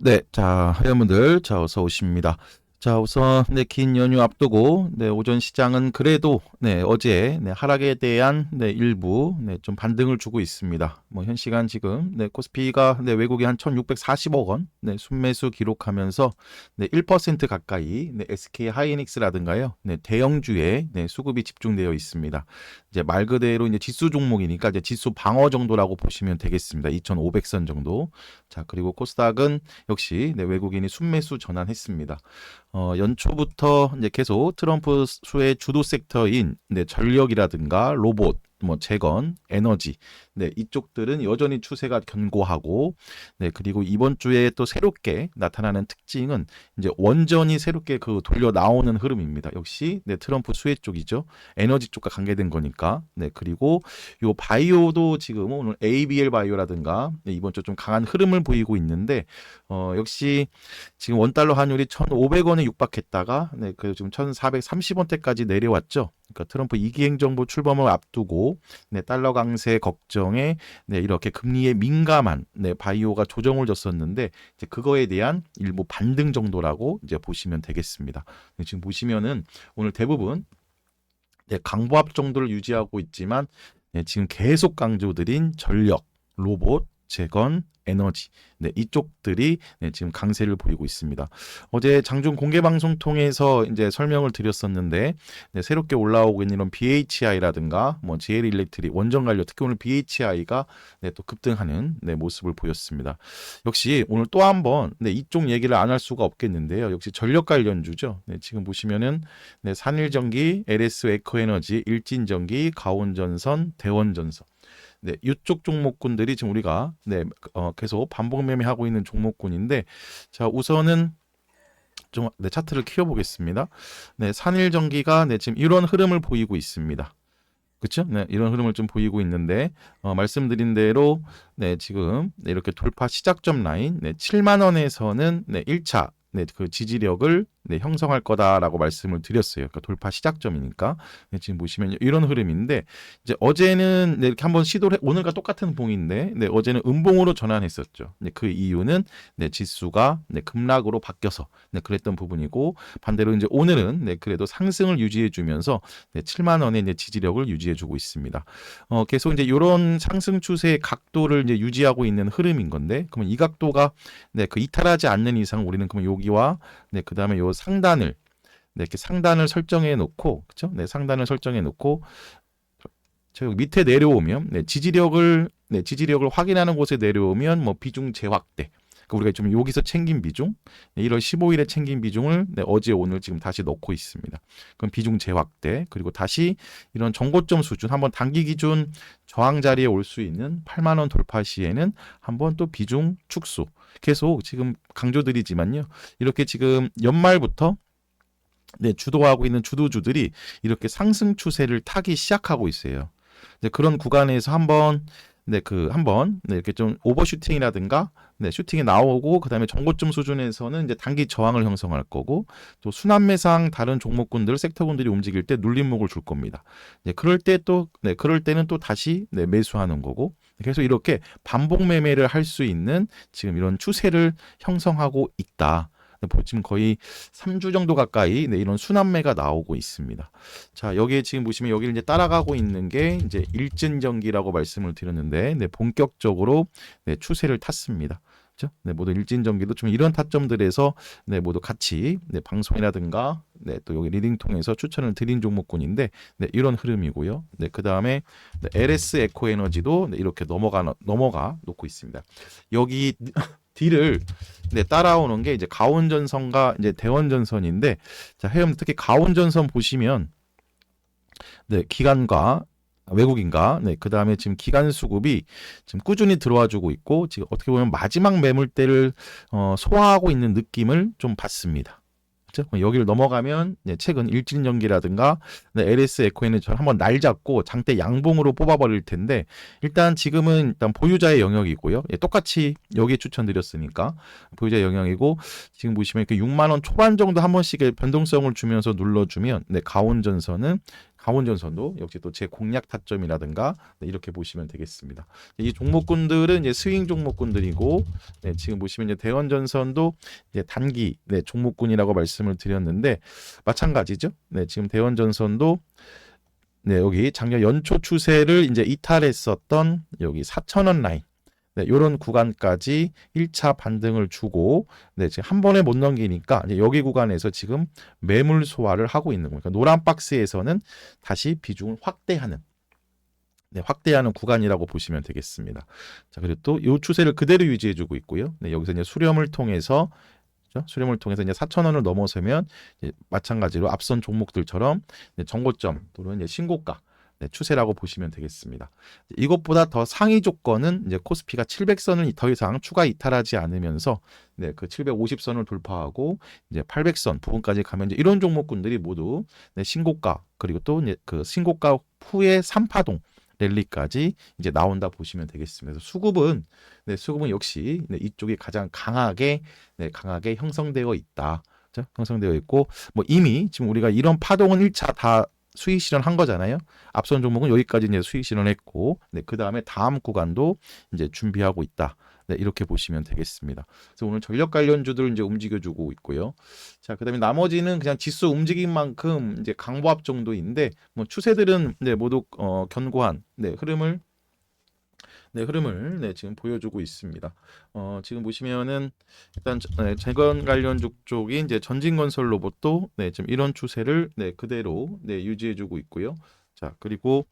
네, 자, 회원분들, 자, 어서 오십니다. 자, 우선, 네, 긴 연휴 앞두고, 네, 오전 시장은 그래도, 네, 어제, 네, 하락에 대한, 네, 일부, 네, 좀 반등을 주고 있습니다. 뭐, 현 시간 지금, 네, 코스피가, 네, 외국에 한 1640억 원, 네, 순매수 기록하면서, 네, 1% 가까이, 네, SK 하이닉스라든가요, 네, 대형주에, 네, 수급이 집중되어 있습니다. 이제 말 그대로 이제 지수 종목이니까 이제 지수 방어 정도라고 보시면 되겠습니다. 2,500선 정도. 자, 그리고 코스닥은 역시 네, 외국인이 순매수 전환했습니다. 어, 연초부터 이제 계속 트럼프 수의 주도 섹터인 네, 전력이라든가 로봇, 뭐 재건, 에너지, 네 이쪽들은 여전히 추세가 견고하고, 네 그리고 이번 주에 또 새롭게 나타나는 특징은 이제 원전이 새롭게 그 돌려 나오는 흐름입니다. 역시 네 트럼프 수혜 쪽이죠. 에너지 쪽과 관계된 거니까. 네 그리고 요 바이오도 지금 오늘 ABL 바이오라든가 네, 이번 주 좀 강한 흐름을 보이고 있는데, 어 역시 지금 원 달러 환율이 1,500원에 육박했다가 네그 지금 1,430원대까지 내려왔죠. 그러니까 트럼프 이기 행정부 출범을 앞두고 네, 달러 강세 걱정에 네, 이렇게 금리에 민감한 네, 바이오가 조정을 줬었는데 이제 그거에 대한 일부 반등 정도라고 이제 보시면 되겠습니다. 네, 지금 보시면은 오늘 대부분 네, 강보합 정도를 유지하고 있지만 네, 지금 계속 강조드린 전력, 로봇, 재건, 에너지 네, 이쪽들이 네, 지금 강세를 보이고 있습니다. 어제 장중 공개 방송 통해서 이제 설명을 드렸었는데 네, 새롭게 올라오고 있는 이런 BHI라든가 뭐 GL 일렉트릭 원전 관료 특히 오늘 BHI가 네, 또 급등하는 네, 모습을 보였습니다. 역시 오늘 또 한번 네, 이쪽 얘기를 안 할 수가 없겠는데요. 역시 전력 관련주죠. 네, 지금 보시면은 네, 산일전기, LS 에코에너지, 일진전기, 가온전선, 대원전선 네, 이쪽 종목군들이 지금 우리가 네, 어, 계속 반복 매매하고 있는 종목군인데 자, 우선은 좀 네, 차트를 키워 보겠습니다. 네, 산일전기가 네, 지금 이런 흐름을 보이고 있습니다. 그렇죠? 네, 이런 흐름을 좀 보이고 있는데 어, 말씀드린 대로 네, 지금 네, 이렇게 돌파 시작점 라인 네, 7만 원에서는 네, 1차 네, 그 지지력을 네, 형성할 거다라고 말씀을 드렸어요. 그러니까 돌파 시작점이니까 네, 지금 보시면 이런 흐름인데 이제 어제는 네, 이렇게 한번 시도를 해, 오늘과 똑같은 봉인데 네, 어제는 음봉으로 전환했었죠. 네, 그 이유는 네, 지수가 네, 급락으로 바뀌어서 네, 그랬던 부분이고 반대로 이제 오늘은 네, 그래도 상승을 유지해주면서 네, 7만 원의 이제 지지력을 유지해주고 있습니다. 어, 계속 이제 이런 상승 추세의 각도를 이제 유지하고 있는 흐름인 건데 그러면 이 각도가 네, 그 이탈하지 않는 이상 우리는 그러면 여기와 네, 그 다음에 요 상단을 네, 이렇게 상단을 설정해 놓고 그렇죠? 네, 상단을 설정해 놓고 저 밑에 내려오면 네, 지지력을 네, 지지력을 확인하는 곳에 내려오면 뭐 비중 재확대 그러니까 우리가 좀 여기서 챙긴 비중, 네, 1월 15일에 챙긴 비중을 네, 어제 오늘 지금 다시 넣고 있습니다. 그럼 비중 재확대 그리고 다시 이런 정고점 수준 한번 단기 기준 저항 자리에 올 수 있는 8만 원 돌파 시에는 한번 또 비중 축소 계속 지금 강조드리지만요. 이렇게 지금 연말부터 네, 주도하고 있는 주도주들이 이렇게 상승 추세를 타기 시작하고 있어요. 이제 그런 구간에서 한번 네, 그 한번 네, 이렇게 좀 오버슈팅이라든가 네, 슈팅이 나오고 그다음에 정고점 수준에서는 이제 단기 저항을 형성할 거고 또 순환 매상 다른 종목군들 섹터군들이 움직일 때 눌림목을 줄 겁니다. 네, 그럴 때 또 네, 그럴 때는 또 다시 네, 매수하는 거고 그래서 이렇게 반복 매매를 할 수 있는 지금 이런 추세를 형성하고 있다. 네, 지금 거의 3주 정도 가까이 네, 이런 순환매가 나오고 있습니다. 자, 여기에 지금 보시면 여기를 이제 따라가고 있는 게 이제 일진전기라고 말씀을 드렸는데, 네, 본격적으로 네, 추세를 탔습니다. 네, 모두 일진전기도 좀 이런 타점들에서 네, 모두 같이 네, 방송이라든가 네, 또 여기 리딩 통해서 추천을 드린 종목군인데 네, 이런 흐름이고요. 네, 그다음에 네, LS 에코 에너지도 네, 이렇게 넘어가 넘어가 놓고 있습니다. 여기 뒤를 네, 따라오는 게 이제 가온전선과 이제 대원전선인데 자, 회원 특히 가온전선 보시면 네, 기관과 외국인가 네, 그다음에 지금 기간 수급이 지금 꾸준히 들어와 주고 있고 지금 어떻게 보면 마지막 매물대를 어, 소화하고 있는 느낌을 좀 받습니다. 그렇죠? 여기를 넘어가면 네, 최근 일진전기라든가 네, LS 에코에는 한번 날 잡고 장대 양봉으로 뽑아버릴 텐데 일단 지금은 일단 보유자의 영역이고요. 예, 똑같이 여기에 추천드렸으니까 보유자 영역이고 지금 보시면 이렇게 6만 원 초반 정도 한 번씩의 변동성을 주면서 눌러주면 네, 가온전선은 강원전선도 역시 또 제 공략 타점이라든가 네, 이렇게 보시면 되겠습니다. 이 종목군들은 이제 스윙 종목군들이고 네, 지금 보시면 이제 대원전선도 이제 단기 네, 종목군이라고 말씀을 드렸는데 마찬가지죠. 네, 지금 대원전선도 네, 여기 작년 연초 추세를 이제 이탈했었던 여기 4,000원 라인. 네, 요런 구간까지 1차 반등을 주고 네, 지금 한 번에 못 넘기니까 이제 여기 구간에서 지금 매물 소화를 하고 있는 거니까 노란 박스에서는 다시 비중을 확대하는 네, 확대하는 구간이라고 보시면 되겠습니다. 자, 그리고 또 이 추세를 그대로 유지해 주고 있고요. 네, 여기서 이제 수렴을 통해서 그죠? 수렴을 통해서 이제 4,000원을 넘어서면 이제 마찬가지로 앞선 종목들처럼 정고점 또는 신고가 네, 추세라고 보시면 되겠습니다. 이것보다 더 상위 조건은 이제 코스피가 700선을 더 이상 추가 이탈하지 않으면서 네, 그 750선을 돌파하고 이제 800선 부분까지 가면 이제 이런 종목군들이 모두 네, 신고가 그리고 또 그 신고가 후에 3파동 랠리까지 이제 나온다 보시면 되겠습니다. 수급은 네, 수급은 역시 네, 이쪽이 가장 강하게 네, 강하게 형성되어 있다. 형성되어 있고 뭐 이미 지금 우리가 이런 파동은 1차 다 수익 실현한 거잖아요. 앞선 종목은 여기까지 이제 수익 실현했고, 네, 그 다음에 다음 구간도 이제 준비하고 있다. 네, 이렇게 보시면 되겠습니다. 그래서 오늘 전력 관련주들 이제 움직여주고 있고요. 자, 그다음에 나머지는 그냥 지수 움직인 만큼 이제 강보합 정도인데, 뭐 추세들은 네, 모두 어, 견고한 네, 흐름을 네, 흐름을 네, 지금 보여주고 있습니다. 어, 지금 보시면은 일단 저- 네, 재건 관련주 쪽이 이제 전진건설 로봇도 네, 지금 이런 추세를 네, 그대로 네, 유지해주고 있고요. 자, 그리고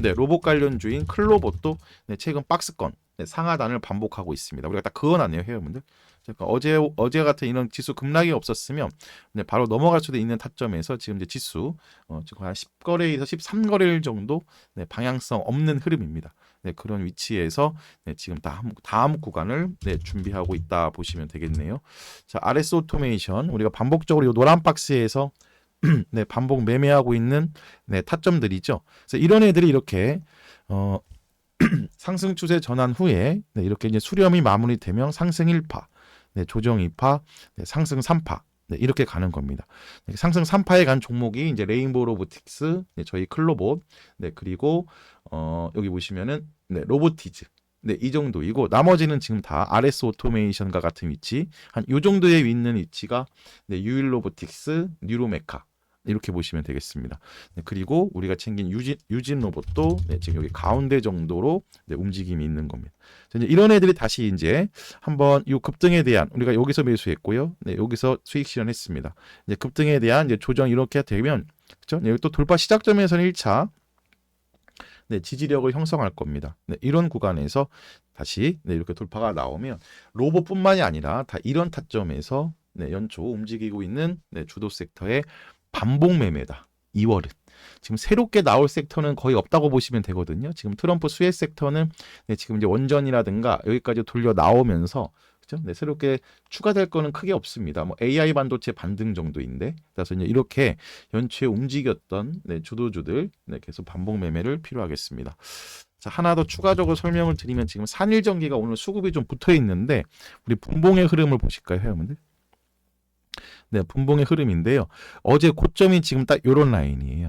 네, 로봇 관련주인 클로봇도 네, 최근 박스권 네, 상하단을 반복하고 있습니다. 우리가 딱 그어놨네요, 회원분들. 그러니까 어제 어제 같은 이런 지수 급락이 없었으면 네, 바로 넘어갈 수도 있는 타점에서 지금 이제 지수 어, 지금 한 10거래에서 13거래일 정도 네, 방향성 없는 흐름입니다. 네, 그런 위치에서 네, 지금 다음 다음 구간을 네, 준비하고 있다 보시면 되겠네요. 자, RS 오토메이션 우리가 반복적으로 이 노란 박스에서 네, 반복 매매하고 있는 네, 타점들이죠. 그래서 이런 애들이 이렇게 어, 상승 추세 전환 후에 네, 이렇게 이제 수렴이 마무리되면 상승 1파, 네, 조정 2파, 네, 상승 3파 네, 이렇게 가는 겁니다. 네, 상승 3파에 간 종목이 이제 레인보우 로보틱스, 네, 저희 클로봇, 네, 그리고 어, 여기 보시면은 네, 로보티즈. 네, 이 정도이고 나머지는 지금 다 RS 오토메이션과 같은 위치, 한요 정도에 있는 위치가 네, 유일 로보틱스, 뉴로메카 이렇게 보시면 되겠습니다. 네, 그리고 우리가 챙긴 유진, 유진 로봇도 네, 지금 여기 가운데 정도로 네, 움직임이 있는 겁니다. 자, 이제 이런 애들이 다시 이제 한번 이 급등에 대한 우리가 여기서 매수했고요. 네, 여기서 수익 실현했습니다. 이제 급등에 대한 이제 조정 이렇게 되면 그렇죠? 여기 또 돌파 시작점에서는 1차 네, 지지력을 형성할 겁니다. 네, 이런 구간에서 다시 네, 이렇게 돌파가 나오면 로봇뿐만이 아니라 다 이런 타점에서 네, 연초 움직이고 있는 네, 주도 섹터의 반복 매매다. 2월은 지금 새롭게 나올 섹터는 거의 없다고 보시면 되거든요. 지금 트럼프 수혜 섹터는 네, 지금 이제 원전이라든가 여기까지 돌려 나오면서 그죠? 네, 새롭게 추가될 거는 크게 없습니다. 뭐 AI 반도체 반등 정도인데 그래서 이제 이렇게 연초에 움직였던 네, 주도주들 네, 계속 반복 매매를 필요하겠습니다. 자, 하나 더 추가적으로 설명을 드리면 지금 산일전기가 오늘 수급이 좀 붙어 있는데 우리 분봉의 흐름을 보실까요, 회원분들? 네, 분봉의 흐름인데요. 어제 고점이 지금 딱 요런 라인이에요.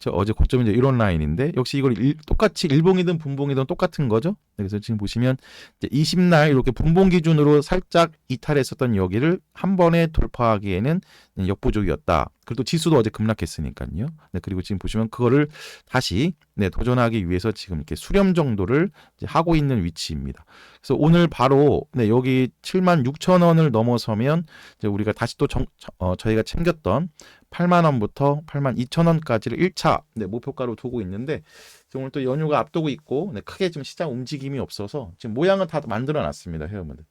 저 어제 고점이 이제 이런 라인인데 역시 이걸 일- 똑같이 일봉이든 분봉이든 똑같은 거죠. 네, 그래서 지금 보시면 이제 20날 이렇게 분봉 기준으로 살짝 이탈했었던 여기를 한 번에 돌파하기에는 네, 역부족이었다. 그리고 또 지수도 어제 급락했으니까요. 네, 그리고 지금 보시면 그거를 다시 네, 도전하기 위해서 지금 이렇게 수렴 정도를 이제 하고 있는 위치입니다. 그래서 오늘 바로 네, 여기 7만 6천 원을 넘어서면 이제 우리가 다시 또 정, 어, 저희가 챙겼던 8만 원부터 8만 2천 원까지를 1차 네, 목표가로 두고 있는데 지금 오늘 또 연휴가 앞두고 있고 네, 크게 좀 시장 움직임이 없어서 지금 모양은 다 만들어 놨습니다, 회원분들.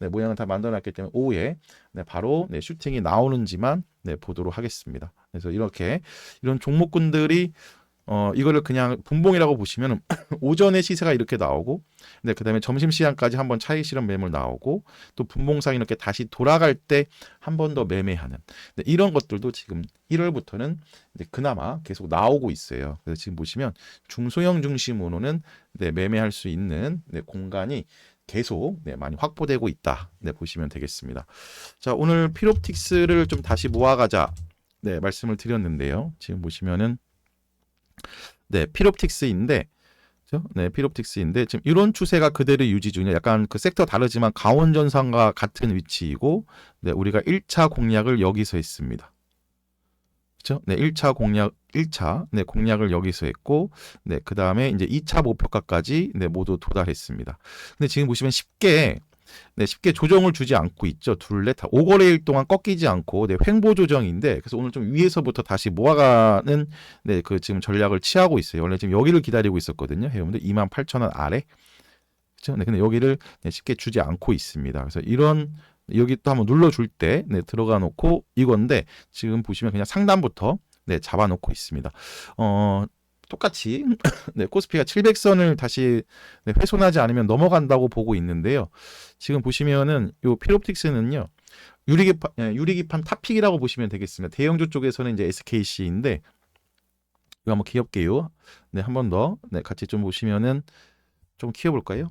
네, 모양은 다 만들어 놨기 때문에 오후에 네, 바로 네, 슈팅이 나오는지만 네, 보도록 하겠습니다. 그래서 이렇게 이런 종목군들이 어 이거를 그냥 분봉이라고 보시면 오전에 시세가 이렇게 나오고 네, 그다음에 점심 시간까지 한번 차익 실현 매물 나오고 또 분봉상 이렇게 다시 돌아갈 때 한 번 더 매매하는 네, 이런 것들도 지금 1월부터는 이제 그나마 계속 나오고 있어요. 그래서 지금 보시면 중소형 중심으로는 네, 매매할 수 있는 네, 공간이 계속 네, 많이 확보되고 있다. 네, 보시면 되겠습니다. 자, 오늘 피롭틱스를 좀 다시 모아가자. 네, 말씀을 드렸는데요. 지금 보시면은 네, 피롭틱스인데? 네, 피롭틱스인데 지금 이런 추세가 그대로 유지 중이에요. 약간 그 섹터 다르지만 강원전선과 같은 위치이고 네, 우리가 1차 공략을 여기서 했습니다. 그렇죠? 네, 1차 공략 1차 네, 공략을 여기서 했고 네, 그다음에 이제 2차 목표가까지 네, 모두 도달했습니다. 근데 지금 보시면 쉽게 네, 쉽게 조정을 주지 않고 있죠. 둘레 다 5거래일 동안 꺾이지 않고 네, 횡보 조정인데 그래서 오늘 좀 위에서부터 다시 모아가는 네, 그 지금 전략을 취하고 있어요. 원래 지금 여기를 기다리고 있었거든요. 회원들 28,000원 아래. 그렇죠? 네, 근데 여기를 네, 쉽게 주지 않고 있습니다. 그래서 이런 여기 또 한번 눌러줄 때 네, 들어가 놓고 이건데 지금 보시면 그냥 상단부터 네, 잡아놓고 있습니다. 어, 똑같이 네, 코스피가 700선을 다시 네, 훼손하지 않으면 넘어간다고 보고 있는데요. 지금 보시면은 요 필옵틱스는요. 유리기판 예, 유리기판 탑픽이라고 보시면 되겠습니다. 대형주 쪽에서는 이제 SKC인데 이거 한번 귀엽게요. 네, 한 번 더 네, 같이 좀 보시면은 좀 키워볼까요?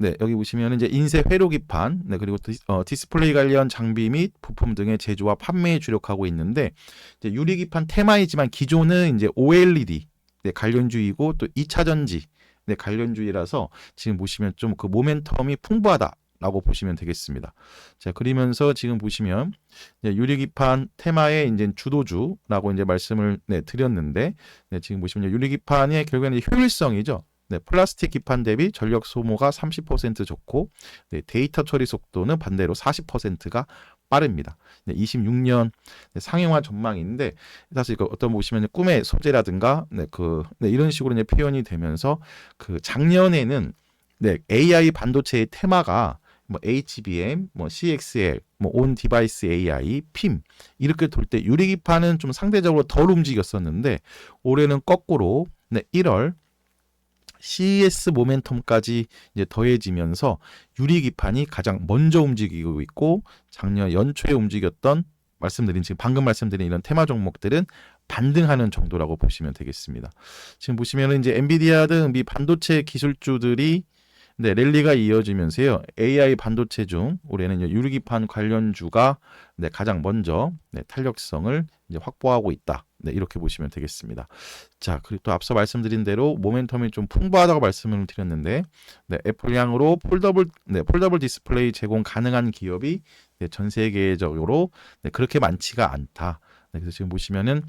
네, 여기 보시면 이제 인쇄 회로 기판, 네, 그리고 디, 어, 디스플레이 관련 장비 및 부품 등의 제조와 판매에 주력하고 있는데 이제 유리 기판 테마이지만 기존은 이제 OLED 네, 관련주의고 또 2차 전지 네, 관련주의라서 지금 보시면 좀 그 모멘텀이 풍부하다. 라고 보시면 되겠습니다. 자, 그리면서 지금 보시면 유리기판 테마의 이제 주도주라고 이제 말씀을 네, 드렸는데 네, 지금 보시면 유리기판의 결국에는 효율성이죠. 네, 플라스틱 기판 대비 전력 소모가 30% 좋고 네, 데이터 처리 속도는 반대로 40%가 빠릅니다. 네, 26년 네, 상용화 전망인데 사실 이거 어떤 보시면 꿈의 소재라든가 네, 그 네, 이런 식으로 이제 표현이 되면서 그 작년에는 네, AI 반도체의 테마가 뭐 HBM, 뭐 CXL, 뭐온 디바이스 AI, PIM 이렇게 돌 때 유리기판은 좀 상대적으로 덜 움직였었는데 올해는 거꾸로 네, 1월 CES 모멘텀까지 이제 더해지면서 유리기판이 가장 먼저 움직이고 있고 작년 연초에 움직였던 말씀드린 지금 방금 말씀드린 이런 테마 종목들은 반등하는 정도라고 보시면 되겠습니다. 지금 보시면은 이제 엔비디아 등 미 반도체 기술주들이 네, 랠리가 이어지면서요. AI 반도체 중 올해는 유리기판 관련주가 네, 가장 먼저 네, 탄력성을 이제 확보하고 있다. 네, 이렇게 보시면 되겠습니다. 자, 그리고 또 앞서 말씀드린 대로 모멘텀이 좀 풍부하다고 말씀을 드렸는데, 네, 애플향으로 폴더블, 네, 폴더블 디스플레이 제공 가능한 기업이 네, 전 세계적으로 네, 그렇게 많지가 않다. 네, 그래서 지금 보시면은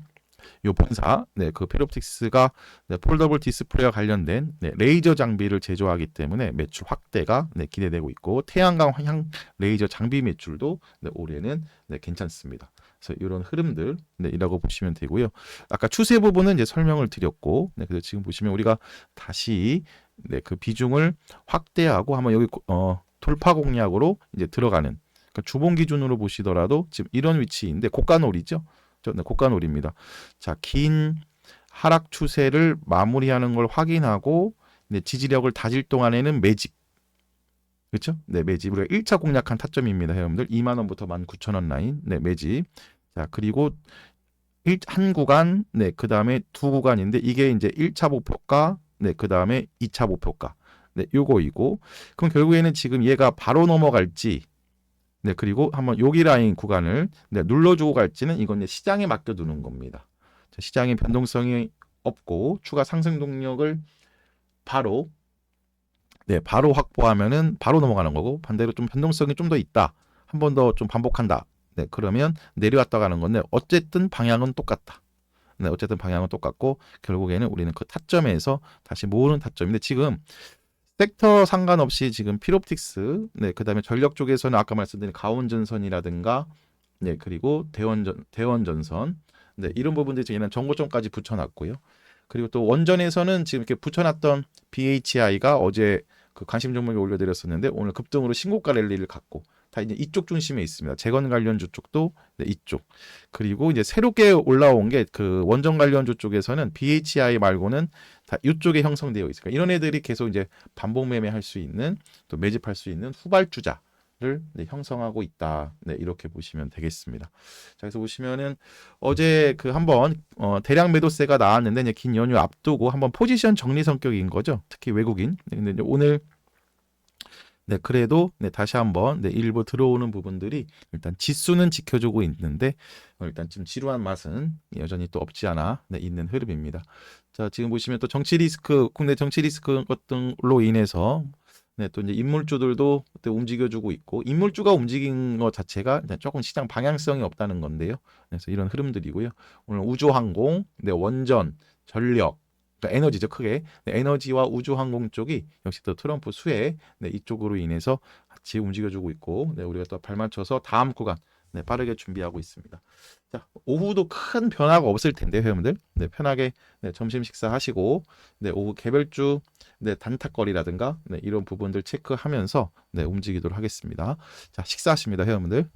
요 본사, 네, 그 페롭틱스가 네, 폴더블 디스플레이와 관련된 네, 레이저 장비를 제조하기 때문에 매출 확대가 네, 기대되고 있고 태양광 향 레이저 장비 매출도 네, 올해는 네, 괜찮습니다. 그래서 이런 흐름들 네, 이라고 보시면 되고요. 아까 추세 부분은 이제 설명을 드렸고, 네, 그래서 지금 보시면 우리가 다시 네, 그 비중을 확대하고 한번 여기 어, 돌파 공략으로 이제 들어가는 그러니까 주봉 기준으로 보시더라도 지금 이런 위치인데 고가놀이죠. 저, 네, 고가놀이입니다. 자, 긴 하락 추세를 마무리하는 걸 확인하고 네, 지지력을 다질 동안에는 매집. 그렇죠? 네, 매집. 우리가 1차 공략한 타점입니다, 여러분들. 2만 원부터 19,000원 라인. 네, 매집. 자, 그리고 일, 한 구간, 네, 그 다음에 두 구간인데 이게 이제 1차 목표가, 네, 그 다음에 2차 목표가. 네, 요거이고. 그럼 결국에는 지금 얘가 바로 넘어갈지, 네, 그리고 한번 여기 라인 구간을 네, 눌러주고 갈지는 이건 시장에 맡겨두는 겁니다. 자, 시장의 변동성이 없고 추가 상승 동력을 바로 네, 바로 확보하면은 바로 넘어가는 거고 반대로 좀 변동성이 좀 더 있다. 한 번 더 좀 반복한다. 네, 그러면 내려왔다 가는 건데 어쨌든 방향은 똑같다. 네, 어쨌든 방향은 똑같고 결국에는 우리는 그 타점에서 다시 모으는 타점인데 지금 섹터 상관없이 지금 필옵틱스, 네, 그다음에 전력 쪽에서는 아까 말씀드린 가온전선이라든가, 네, 그리고 대원전 대원전선, 네, 이런 부분들이 저희는 정고점까지 붙여놨고요. 그리고 또 원전에서는 지금 이렇게 붙여놨던 BHI가 어제 그 관심 종목에 올려드렸었는데 오늘 급등으로 신고가 랠리를 갖고 다 이제 이쪽 중심에 있습니다. 재건 관련주 쪽도 네, 이쪽. 그리고 이제 새롭게 올라온 게 그 원전 관련주 쪽에서는 BHI 말고는 다 이쪽에 형성되어 있으니까 이런 애들이 계속 이제 반복 매매할 수 있는 또 매집할 수 있는 후발주자. 를 네, 형성하고 있다. 네, 이렇게 보시면 되겠습니다. 자, 그래서 보시면은 어제 그 한번 어, 대량 매도세가 나왔는데 이제 긴 연휴 앞두고 한번 포지션 정리 성격인 거죠. 특히 외국인. 네, 근데 오늘 네, 그래도 네, 다시 한번 네, 일부 들어오는 부분들이 일단 지수는 지켜주고 있는데 어, 일단 좀 지루한 맛은 여전히 또 없지 않아 네, 있는 흐름입니다. 자, 지금 보시면 또 정치 리스크, 국내 정치 리스크 같은로 인해서 네, 또 이제 인물주들도 또 움직여주고 있고 인물주가 움직인 것 자체가 조금 시장 방향성이 없다는 건데요. 그래서 이런 흐름들이고요. 오늘 우주항공, 네, 원전, 전력, 그러니까 에너지죠 크게 네, 에너지와 우주항공 쪽이 역시 또 트럼프 수혜 네, 이쪽으로 인해서 같이 움직여주고 있고 네, 우리가 또 발맞춰서 다음 구간 네, 빠르게 준비하고 있습니다. 자 오후도 큰 변화가 없을 텐데 회원들 네, 편하게 네, 점심 식사 하시고 네, 오후 개별주 네, 단타거리라든가 네, 이런 부분들 체크하면서 네, 움직이도록 하겠습니다. 자 식사하십니다 회원분들.